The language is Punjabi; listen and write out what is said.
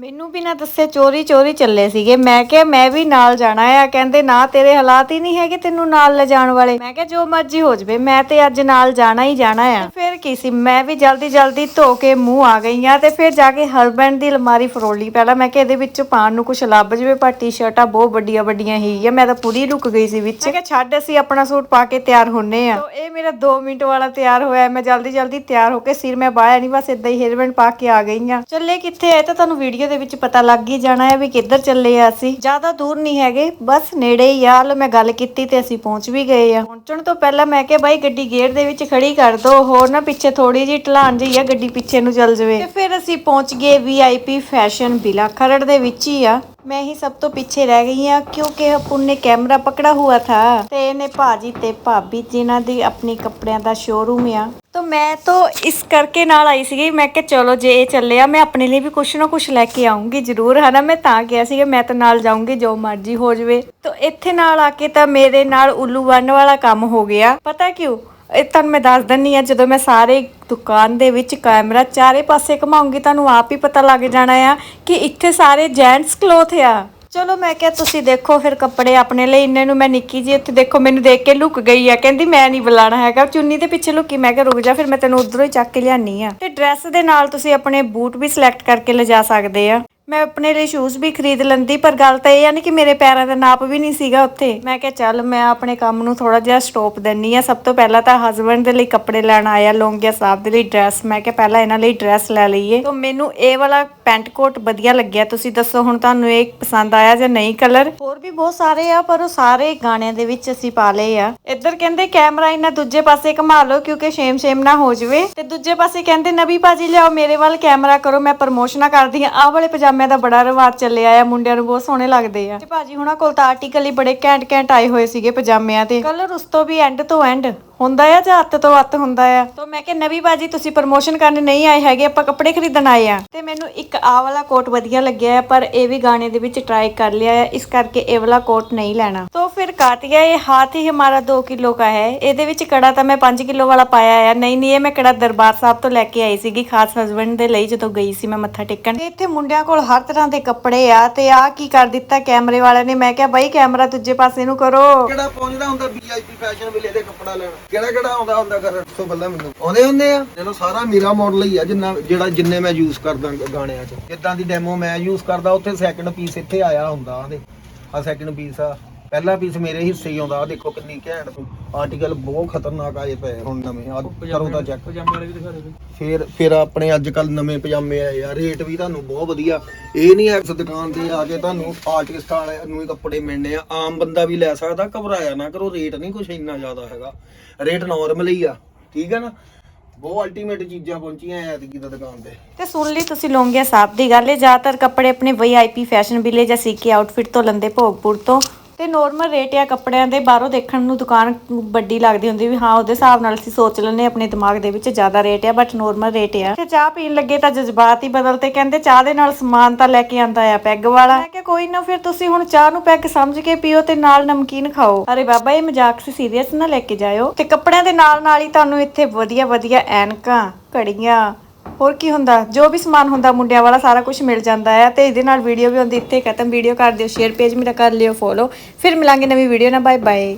ਮੈਨੂੰ ਵੀ ਨਾ ਦੱਸੇ ਚੋਰੀ ਚੋਰੀ ਚੱਲੇ ਸੀਗੇ। ਮੈਂ ਕਿਹਾ, ਮੈਂ ਵੀ ਨਾਲ ਜਾਣਾ ਆ। ਕਹਿੰਦੇ, ਨਾ, ਤੇਰੇ ਹਾਲਾਤ ਹੀ ਨਹੀਂ ਹੈਗੇ ਤੈਨੂੰ ਨਾਲ ਲਿਜਾਣ ਵਾਲੇ। ਮੈਂ ਕਿਹਾ, ਜੋ ਮਰਜ਼ੀ ਹੋ ਜਵੇ, ਮੈਂ ਤੇ ਅੱਜ ਨਾਲ ਜਾਣਾ ਹੀ ਜਾਣਾ ਆ। ਫਿਰ ਕੀ ਸੀ, ਮੈਂ ਵੀ ਜਲਦੀ ਜਲਦੀ ਧੋ ਕੇ ਮੂੰਹ ਆ ਗਈ ਆ ਤੇ ਫਿਰ ਜਾ ਕੇ ਹਸਬੈਂਡ ਦੀ ਅਲਮਾਰੀ ਫਰੋਲ ਲਈ। ਪਹਿਲਾਂ ਮੈਂ ਕਿਹਾ, ਇਹਦੇ ਵਿੱਚ ਪਾਣ ਨੂੰ ਕੁਝ ਲੱਭ ਜਵੇ, ਪਰ ਟੀ-ਸ਼ਰਟਾਂ ਬਹੁਤ ਵੱਡੀਆਂ ਵੱਡੀਆਂ ਹੀ ਆ। ਮੈਂ ਤਾਂ ਪੂਰੀ ਰੁਕ ਗਈ ਸੀ ਵਿੱਚ। ਮੈਂ ਕਿਹਾ, ਛੱਡ, ਅਸੀਂ ਆਪਣਾ ਸੂਟ ਪਾ ਕੇ ਤਿਆਰ ਹੁੰਨੇ ਆ। ਤੋ ਇਹ ਮੇਰਾ 2 ਮਿੰਟ ਵਾਲਾ ਤਿਆਰ ਹੋਇਆ। ਮੈਂ ਜਲਦੀ ਜਲਦੀ ਤਿਆਰ ਹੋ ਕੇ ਸਿਰ ਮੈਂ ਬਾਹਰ ਨਹੀਂ ਬਸ ਇਦਾਂ ਹੀ ਹੇਅਰਬੈਂਡ ਪਾ ਕੇ ਆ ਗਈ ਆ। ਚੱਲੇ ਕਿੱਥੇ ਆਏ ਤਾਂ ਤੁਹਾਨੂੰ ਵੀਡੀਓ ਦੇ ਵਿੱਚ ਪਤਾ ਲੱਗ ਹੀ ਜਾਣਾ ਹੈ ਵੀ ਕਿੱਧਰ ਚੱਲੇ ਆ ਅਸੀਂ। ਜ਼ਿਆਦਾ ਦੂਰ ਨਹੀਂ ਹੈਗੇ, ਬਸ ਨੇੜੇ ਹੀ ਆ। ਲੋ ਮੈਂ ਗੱਲ ਕੀਤੀ ਤੇ ਅਸੀਂ ਪਹੁੰਚ ਵੀ ਗਏ ਆ। ਪਹੁੰਚਣ ਤੋਂ ਪਹਿਲਾਂ ਮੈਂ ਕਿਹਾ, ਬਾਈ, ਗੱਡੀ ਗੇਟ ਦੇ ਵਿੱਚ ਖੜੀ ਕਰ ਦੋ। ਹੋਰ ਨਾ ਪਿੱਛੇ ਥੋੜੀ ਜਿਹੀ ਢਲਾਨ ਜਿਹੀ ਆ, ਗੱਡੀ ਪਿੱਛੇ ਨੂੰ ਚੱਲ ਜਾਵੇ। ਤੇ ਫਿਰ ਅਸੀਂ ਪਹੁੰਚ ਗਏ ਵੀਆਈਪੀ ਫੈਸ਼ਨ ਬਿਲਾ ਖਰੜ ਦੇ ਵਿੱਚ ਹੀ ਆ। ਮੈਂ ਹੀ ਸਭ ਤੋਂ ਪਿੱਛੇ ਰਹਿ ਗਈ ਆ, ਕਿਉਂਕਿ ਅਪੁਨ ਨੇ ਕੈਮਰਾ ਪਕੜਾ ਹੁਆ ਥਾ। ਤੇ ਇਹਨੇ ਭਾਜੀ ਤੇ ਭਾਬੀ ਜਿਨ੍ਹਾਂ ਦੀ ਆਪਣੀ ਕੱਪੜਿਆਂ ਦਾ ਸ਼ੋਰੂਮ ਆ। ਤਾਂ ਮੈਂ ਤਾਂ ਇਸ ਕਰਕੇ ਨਾਲ ਆਈ ਸੀਗੀ। ਮੈਂ ਕਿ ਚਲੋ ਜੇ ਇਹ ਚੱਲੇ ਆ ਮੈਂ ਆਪਣੇ ਲਈ ਵੀ ਕੁਛ ਨਾ ਕੁਛ ਲੈ ਕੇ ਆਉਂਗੀ ਜ਼ਰੂਰ, ਹਨਾ? ਮੈਂ ਤਾਂ ਕਿਹਾ ਸੀਗਾ, ਮੈਂ ਤਾਂ ਨਾਲ ਜਾਊਂਗੀ, ਜੋ ਮਰਜ਼ੀ ਹੋ ਜਾਵੇ। ਤਾਂ ਇੱਥੇ ਨਾਲ ਆ ਕੇ ਤਾਂ ਮੇਰੇ ਨਾਲ ਉੱਲੂ ਬੰਨ ਵਾਲਾ ਕੰਮ ਹੋ ਗਿਆ। ਪਤਾ ਕਿਉਂ? ਇਹ ਤੁਹਾਨੂੰ ਮੈਂ ਦੱਸ ਦਿੰਨੀ ਆ, ਜਦੋਂ ਮੈਂ ਸਾਰੇ ਦੁਕਾਨ ਦੇ ਵਿੱਚ ਕੈਮਰਾ ਚਾਰੇ ਪਾਸੇ ਘਮਾਉਂਗੀ, ਤੁਹਾਨੂੰ ਆਪ ਹੀ ਪਤਾ ਲੱਗ ਜਾਣਾ ਆ ਕਿ ਇੱਥੇ ਸਾਰੇ ਜੈਂਟਸ ਕਲੋਥ ਆ। ਚਲੋ ਮੈਂ ਕਿਹਾ ਤੁਸੀਂ ਦੇਖੋ ਫਿਰ ਕੱਪੜੇ ਆਪਣੇ ਲਈ ਇੰਨੇ ਨੂੰ ਮੈਂ ਨਿੱਕੀ ਜੀ ਇੱਥੇ ਦੇਖੋ ਮੈਨੂੰ ਦੇਖ ਕੇ ਲੁਕ ਗਈ ਆ। ਕਹਿੰਦੀ ਮੈਂ ਨਹੀਂ ਬੁਲਾਣਾ ਹੈਗਾ। ਚੁੰਨੀ ਦੇ ਪਿੱਛੇ ਲੁਕੀ, ਮੈਂ ਕਿਹਾ ਰੁਕ ਜਾ, ਫਿਰ ਮੈਂ ਤੈਨੂੰ ਉਧਰੋਂ ਹੀ ਚੱਕ ਕੇ ਲਿਆਨੀ ਆ। ਤੇ ਡਰੈਸ ਦੇ ਨਾਲ ਤੁਸੀਂ ਆਪਣੇ ਬੂਟ ਵੀ ਸਿਲੈਕਟ ਕਰਕੇ ਲਿਜਾ ਸਕਦੇ ਆ। ਮੈਂ ਆਪਣੇ ਲਈ ਸ਼ੂਜ਼ ਵੀ ਖਰੀਦ ਲੈਂਦੀ, ਪਰ ਗੱਲ ਤਾਂ ਇਹ ਆ ਨੀ ਕਿ ਮੇਰੇ ਪੈਰਾਂ ਦਾ ਨਾਪ ਵੀ ਨਹੀਂ ਸੀਗਾ ਉੱਥੇ। ਮੈਂ ਕਿਹਾ ਚੱਲ ਮੈਂ ਆਪਣੇ ਕੰਮ ਨੂੰ ਥੋੜਾ ਜਿਹਾ ਸਟਾਪ ਦਿੰਨੀ ਆ। ਸਭ ਤੋਂ ਪਹਿਲਾਂ ਤਾਂ ਹਸਬੰਡ ਦੇ ਲਈ ਕੱਪੜੇ ਲੈਣ ਆਇਆ, ਲੋਂਗਿਆ ਸਾਹਿਬ ਦੇ ਲਈ ਡਰੈਸ ਮੈਂ ਕਿਹਾ ਪਹਿਲਾਂ ਇਹਨਾਂ ਲਈ ਡਰੈਸ ਲੈ ਲਈਏ। ਤਾਂ ਮੈਨੂੰ ਇਹ ਵਾਲਾ ਪੈਂਟ ਕੋਟ ਵਧੀਆ ਲੱਗਿਆ। ਤੁਸੀਂ ਦੱਸੋ ਹੁਣ ਤੁਹਾਨੂੰ ਇਹ ਪਸੰਦ ਆਇਆ ਜਾਂ ਨਹੀਂ ਕਲਰ? ਹੋਰ ਵੀ ਬਹੁਤ ਸਾਰੇ ਆ, ਪਰ ਉਹ ਸਾਰੇ ਗਾਣਿਆਂ ਦੇ ਵਿੱਚ ਅਸੀਂ ਪਾ ਲਏ ਆ। ਇੱਧਰ ਕਹਿੰਦੇ ਕੈਮਰਾ ਇਹਨਾਂ ਦੂਜੇ ਪਾਸੇ ਘੁਮਾ ਲਓ ਕਿਉਂਕਿ ਸ਼ੇਮ ਸ਼ੇਮ ਨਾ ਹੋ ਜਾਵੇ। ਤੇ ਦੂਜੇ ਪਾਸੇ ਕਹਿੰਦੇ, ਨਵੀ ਭਾਜੀ ਲਿਆਓ, ਮੇਰੇ ਵੱਲ ਕੈਮਰਾ ਕਰੋ, ਮੈਂ ਪ੍ਰਮੋਸ਼ਨਾਂ ਕਰਦੀ ਆ ਆਹ ਵਾਲੇ ਪਜਾਮਿਆਂ ਦਾ ਬੜਾ ਰਿਵਾਜ ਚੱਲਿਆ ਆ, ਮੁੰਡਿਆਂ ਨੂੰ ਬਹੁਤ ਸੋਹਣੇ ਲੱਗਦੇ ਆ। ਤੇ ਭਾਜੀ ਹੁਣਾਂ ਕੋਲ ਤਾਂ ਆਰਟੀਕਲ ਹੀ ਬੜੇ ਘੈਂਟ ਘੈਂਟ ਆਏ ਹੋਏ ਸੀਗੇ ਪਜਾਮਿਆਂ ਤੇ। ਕਲਰ ਉਸ ਤੋਂ ਵੀ ਐਂਡ ਤੋਂ ਐਂਡ ਹੁੰਦਾ ਆ ਜਾਂ ਅੱਤ ਤੋਂ ਅੱਤ ਹੁੰਦਾ ਆ? ਤਾਂ ਮੈਂ ਕਿਹਾ, ਨਵੀਂ ਬਾਜੀ, ਤੁਸੀਂ ਪ੍ਰਮੋਸ਼ਨ ਕਰਨ ਨਹੀਂ ਆਏ ਹੈਗੇ, ਆਪਾਂ ਕੱਪੜੇ ਖਰੀਦਣ ਆਏ ਆ। ਤੇ ਮੈਨੂੰ ਇੱਕ ਆ ਵਾਲਾ ਕੋਟ ਵਧੀਆ ਲੱਗਿਆ ਆ, ਪਰ ਇਹ ਵੀ ਗਾਣੇ ਦੇ ਵਿੱਚ ਟਰਾਈ ਕਰ ਲਿਆ ਆ, ਇਸ ਕਰਕੇ ਇਹ ਵਾਲਾ ਕੋਟ ਨਹੀਂ ਲੈਣਾ। तो फिर कातिया ये हाथ ही हमारा 2 ਕਿਲੋ का है ਇਹਦੇ ਵਿੱਚ ਕੜਾ ਤਾਂ ਮੈਂ 5 ਕਿਲੋ ਵਾਲਾ ਪਾਇਆ ਆ ਨਹੀਂ ਨਹੀਂ ਇਹ ਮੈਂ ਕੜਾ ਦਰਬਾਰ ਸਾਹਿਬ ਤੋਂ ਲੈ ਕੇ ਆਈ ਸੀਗੀ ਖਾਸ ਹਸਬੰਡ ਦੇ ਲਈ ਜਦੋਂ ਗਈ ਸੀ ਮੈਂ ਮੱਥਾ ਟੇਕਣ ਤੇ ਇੱਥੇ ਮੁੰਡਿਆਂ ਕੋਲ ਹਰ ਤਰ੍ਹਾਂ ਦੇ ਕੱਪੜੇ ਆ ਤੇ ਆ ਕੀ ਕਰ ਦਿੱਤਾ ਕੈਮਰੇ ਵਾਲਿਆਂ ਨੇ ਮੈਂ ਕਿਹਾ ਬਾਈ ਕੈਮਰਾ ਦੂਜੇ ਪਾਸੇ ਨੂੰ ਕਰੋ ਕਿਹੜਾ ਪਹੁੰਚਦਾ ਹੁੰਦਾ ਵੀਆਈਪੀ ਫੈਸ਼ਨ ਵੇਲੇ ਦੇ ਕੱਪੜਾ ਲੈਣ ਕਿਹੜਾ ਕਿਹੜਾ ਆਉਂਦਾ ਹੁੰਦਾ ਕਰ ਤੋਂ ਬੱਲਾ ਮੈਨੂੰ ਆਉਂਦੇ ਹੁੰਦੇ ਆ ਚਲੋ ਸਾਰਾ ਮੇਰਾ ਮਾਡਲ ਹੀ ਆ ਜਿੰਨਾ ਜਿਹੜਾ ਜਿੰਨੇ ਮੈਂ ਯੂਜ਼ ਕਰਦਾ ਗਾਣਿਆਂ 'ਚ ਜਿੱਦਾਂ ਦੀ ਡੈਮੋ ਮੈਂ ਯੂਜ਼ ਕਰਦਾ ਉੱਥੇ ਸੈਕੰਡ ਪੀਸ ਇੱਥੇ ਆਇਆ ਹੁੰਦਾ ਆਦੇ ਆ ਸੈਕੰਡ ਪੀਸ ਆ ਪਹਿਲਾ ਪੀਸ ਮੇਰੇ ਹਿੱਸੇ ਹੀ ਆਉਂਦਾ ਆ ਦੇਖੋ ਕਿੰਨੀ ਘੈਂਟ ਆਰਟੀਕਲ ਬਹੁਤ ਖਤਰਨਾਕ ਆਏ ਪਏ ਹੁਣ ਨਵੇਂ ਆ ਕਰੋ ਤਾਂ ਚੈੱਕ ਪਜਾਮੇ ਵਾਲੇ ਵੀ ਦਿਖਾ ਦਿਓ ਫਿਰ ਫਿਰ ਆਪਣੇ ਅੱਜ ਕੱਲ ਨਵੇਂ ਪਜਾਮੇ ਆਏ ਆ ਰੇਟ ਵੀ ਤੁਹਾਨੂੰ ਬਹੁਤ ਵਧੀਆ। ਇਹ ਨਹੀਂ ਇਸ ਦੁਕਾਨ ਤੇ ਆ ਕੇ ਤੁਹਾਨੂੰ ਆਰਟਿਸਟ ਵਾਲਿਆਂ ਨੂੰ ਹੀ ਕੱਪੜੇ ਮਿਲਣੇ ਆ ਆਮ ਬੰਦਾ ਵੀ ਲੈ ਸਕਦਾ ਘਬਰਾਇਆ ਨਾ ਕਰੋ ਰੇਟ ਨਹੀਂ ਕੁਛ ਇੰਨਾ ਜ਼ਿਆਦਾ ਹੈਗਾ। ਰੇਟ ਨਾਰਮਲ ਹੀ ਆ ਠੀਕ ਹੈ ਨਾ? ਬਹੁਤ ਅਲਟੀਮੇਟ ਚੀਜ਼ਾਂ ਪਹੁੰਚੀਆਂ ਐ ਐਤਕੀ ਤਾਂ ਦੁਕਾਨ ਤੇ। ਤੇ ਸੁਣ ਲਈ ਤੁਸੀਂ ਲੋਂਗਿਆ ਸਾਹਿਬ ਦੀ ਗੱਲ ਹੈ ਜ਼ਿਆਦਾਤਰ ਕੱਪੜੇ ਆਪਣੇ ਵੀਆਈਪੀ ਫੈਸ਼ਨ ਵਿਲੇ ਜਾਂ ਸੀਕੇ ਆਊਟਫਿਟ ਤੋਂ ਲੰਦੇ ਭੋਗਪੁਰ ਤੋਂ। ਤੇ ਨੋਰਮਲ ਰੇਟ ਆ ਕੱਪੜਿਆਂ ਦੇ, ਬਾਹਰੋਂ ਦੇਖਣ ਨੂੰ ਦੁਕਾਨ ਵੱਡੀ ਲੱਗਦੀ ਹੁੰਦੀ ਵੀ ਹਾਂ, ਉਹਦੇ ਹਿਸਾਬ ਨਾਲ ਅਸੀਂ ਸੋਚ ਲੈਂਦੇ ਆਪਣੇ ਦਿਮਾਗ ਦੇ ਵਿੱਚ ਜ਼ਿਆਦਾ ਰੇਟ ਆ ਬਟ ਨੋਰਮਲ ਰੇਟ ਆ। ਤੇ ਚਾਹ ਪੀਣ ਲੱਗੇ ਤਾਂ ਜਜ਼ਬਾਤ ਹੀ ਬਦਲਤੇ ਕਹਿੰਦੇ ਚਾਹ ਦੇ ਨਾਲ ਸਮਾਨ ਤਾਂ ਲੈ ਕੇ ਆਂਦਾ ਆ, ਪੈਗ ਵਾਲਾ। ਮੈਂ ਕਿਹਾ, ਕੋਈ ਨਾ, ਫਿਰ ਤੁਸੀਂ ਹੁਣ ਚਾਹ ਨੂੰ ਪੈਗ ਸਮਝ ਕੇ ਪੀਓ ਤੇ ਨਾਲ ਨਮਕੀਨ ਖਾਓ। ਅਰੇ ਬਾਬਾ, ਇਹ ਮਜ਼ਾਕ ਸੀ ਸੀਰੀਅਸ ਨਾ ਲੈ ਕੇ ਜਾਇਓ। ਤੇ ਕੱਪੜਿਆਂ ਦੇ ਨਾਲ ਨਾਲ ਹੀ ਤੁਹਾਨੂੰ ਇੱਥੇ ਵਧੀਆ ਵਧੀਆ ਐਨਕਾਂ, ਘੜੀਆਂ ਹੋਰ ਕੀ ਹੁੰਦਾ? ਜੋ ਵੀ ਸਮਾਨ ਹੁੰਦਾ, ਮੁੰਡਿਆਂ ਵਾਲਾ ਸਾਰਾ ਕੁਝ ਮਿਲ ਜਾਂਦਾ ਹੈ ਤੇ ਇਹਦੇ ਨਾਲ ਵੀਡੀਓ ਵੀ ਹੁੰਦੀ ਇੱਥੇ ਖਤਮ ਵੀਡੀਓ ਕਰ ਦਿਓ ਸ਼ੇਅਰ ਪੇਜ ਮੇਰਾ ਕਰ ਲਿਓ ਫੋਲੋ ਫਿਰ ਮਿਲਾਂਗੇ ਨਵੀਂ ਵੀਡੀਓ ਨਾਲ ਬਾਏ ਬਾਏ